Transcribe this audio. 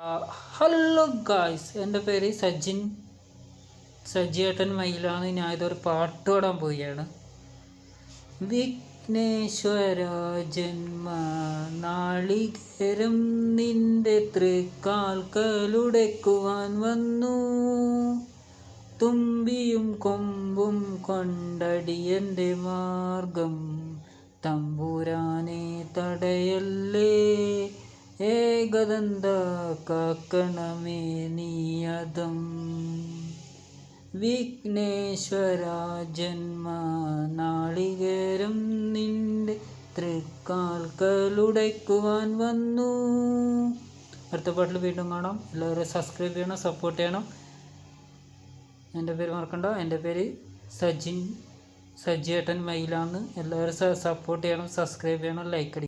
Hello guys എന്റെ പേര് സജിൻ. സജിയേട്ടൻ മയിലാണ്. ഞാൻ ഇതൊരു പാട്ട് പാടാൻ പോവുകയാണ്. വിഘ്നേശ്വര ജന്മ നാളികേരം നിന്റെ തൃക്കാൽക്കലുടയ്ക്കുവാൻ വന്നു. തുമ്പിയും കൊമ്പും കൊണ്ടടിയന്റെ മാർഗം. തമ്പുരാനെ തടയല്ലേ? ഏകദന്ത കാക്കണമേ നീയതം. വിഘ്നേശ്വര ജന്മ നാളികേരം നിന്റെ തൃക്കാൽക്കലുടയ്ക്കുവാൻ വന്നു. അടുത്ത പാട്ടിൽ വീണ്ടും കാണാം. എല്ലാവരും സബ്സ്ക്രൈബ് ചെയ്യണം സപ്പോർട്ട് ചെയ്യണം. എന്റെ പേര് മറക്കണ്ട. എന്റെ പേര് സജിൻ. സജിയേട്ടൻ മയിലാണ്. എല്ലാവരും സപ്പോർട്ട് ചെയ്യണം സബ്സ്ക്രൈബ് ചെയ്യണം ലൈക്ക് അടിക്കണം